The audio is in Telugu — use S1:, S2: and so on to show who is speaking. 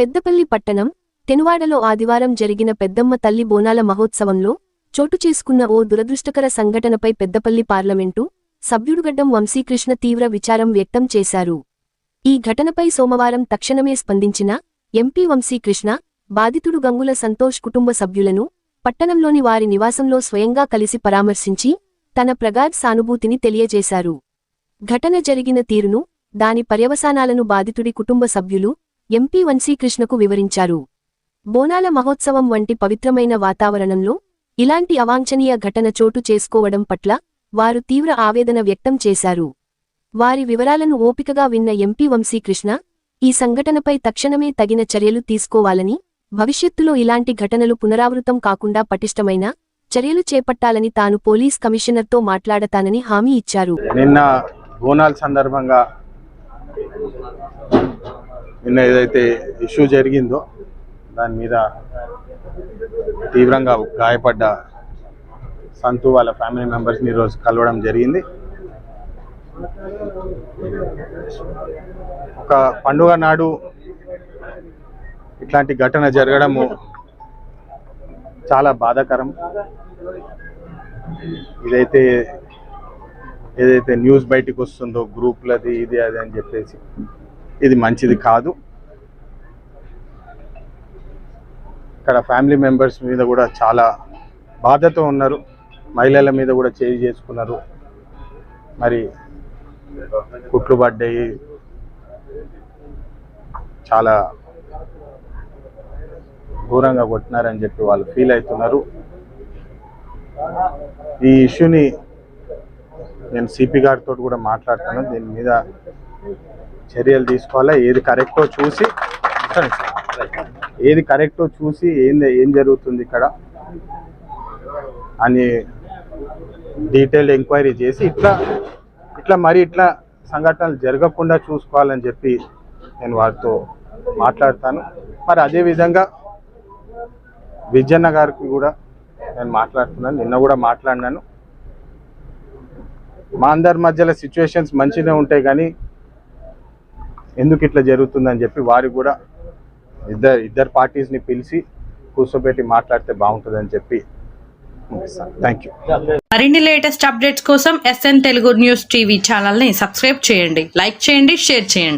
S1: పెద్దపల్లి పట్టణం తెనువాడలో ఆదివారం జరిగిన పెద్దమ్మ తల్లి బోనాల మహోత్సవంలో చోటు చేసుకున్న ఓ దురదృష్టకర సంఘటనపై పెద్దపల్లి పార్లమెంటు సభ్యుడుగడ్డం వంశీకృష్ణ తీవ్ర విచారం వ్యక్తం చేశారు. ఈ ఘటనపై సోమవారం తక్షణమే స్పందించిన ఎంపీ వంశీకృష్ణ బాధితుడు గంగుల సంతోష్ కుటుంబ సభ్యులను పట్టణంలోని వారి నివాసంలో స్వయంగా కలిసి పరామర్శించి తన ప్రగాఢ్ సానుభూతిని తెలియజేశారు. ఘటన జరిగిన తీరును దాని పర్యవసానాలను బాధితుడి కుటుంబ సభ్యులు ఎంపీ వంశీకృష్ణకు వివరించారు. బోనాల మహోత్సవం వంటి పవిత్రమైన వాతావరణంలో ఇలాంటి అవాంఛనీయ ఘటన చోటు చేసుకోవడం పట్ల వారు తీవ్ర ఆవేదన వ్యక్తం చేశారు. వారి వివరాలను ఓపికగా విన్న ఎంపీ వంశీకృష్ణ ఈ సంఘటనపై తక్షణమే తగిన చర్యలు తీసుకోవాలని భవిష్యత్తులో ఇలాంటి ఘటనలు పునరావృతం కాకుండా పటిష్టమైన చర్యలు చేపట్టాలని తాను పోలీస్ కమిషనర్తో మాట్లాడతానని హామీ ఇచ్చారు.
S2: నిన్న బోనాల సందర్భంగా నిన్న ఏదైతే ఇష్యూ జరిగిందో దాని మీద తీవ్రంగా గాయపడ్డ సంతు వాళ్ళ ఫ్యామిలీ మెంబర్స్ని ఈరోజు కలవడం జరిగింది. ఒక పండుగ నాడు ఇట్లాంటి ఘటన జరగడము చాలా బాధాకరం. ఇదైతే ఏదైతే న్యూస్ బయటికి వస్తుందో గ్రూప్లది ఇది అది అని చెప్పేసి ఇది మంచిది కాదు. ఇక్కడ ఫ్యామిలీ మెంబర్స్ మీద కూడా చాలా బాధతో ఉన్నారు. మహిళల మీద కూడా చేయి చేసుకున్నారు. మరి కుట్లు పడ్డాయి. చాలా దూరంగా కొట్టినారని చెప్పి వాళ్ళు ఫీల్ అవుతున్నారు. ఈ ఇష్యూని నేను సిపి గారితో కూడా మాట్లాడుతాను దీని మీద చర్యలు తీసుకోవాలా? ఏది కరెక్టో చూసి ఏది కరెక్టో చూసి ఏంది ఏం జరుగుతుంది ఇక్కడ అని డీటెయిల్ ఎంక్వైరీ చేసి ఇట్లా ఇట్లా మరి ఇట్లా సంఘటనలు జరగకుండా చూసుకోవాలని చెప్పి నేను వారితో మాట్లాడతాను. మరి అదేవిధంగా విజయన్న గారికి కూడా నేను మాట్లాడుతున్నాను. నిన్న కూడా మాట్లాడినాను. మా అందరి మధ్యలో సిచ్యువేషన్స్ మంచిగా ఉంటాయి కానీ ఎందుకు ఇట్లా జరుగుతుందని చెప్పి వారు కూడా ఇద్దరు ఇద్దరు పార్టీస్ని పిలిచి కూర్చోబెట్టి మాట్లాడితే బాగుంటుందని చెప్పి థ్యాంక్ యూ
S3: మరిన్ని లేటెస్ట్ అప్డేట్స్ కోసం ఎస్ఎన్ తెలుగు న్యూస్ టీవీ ఛానల్ని సబ్స్క్రైబ్ చేయండి. లైక్ చేయండి షేర్ చేయండి.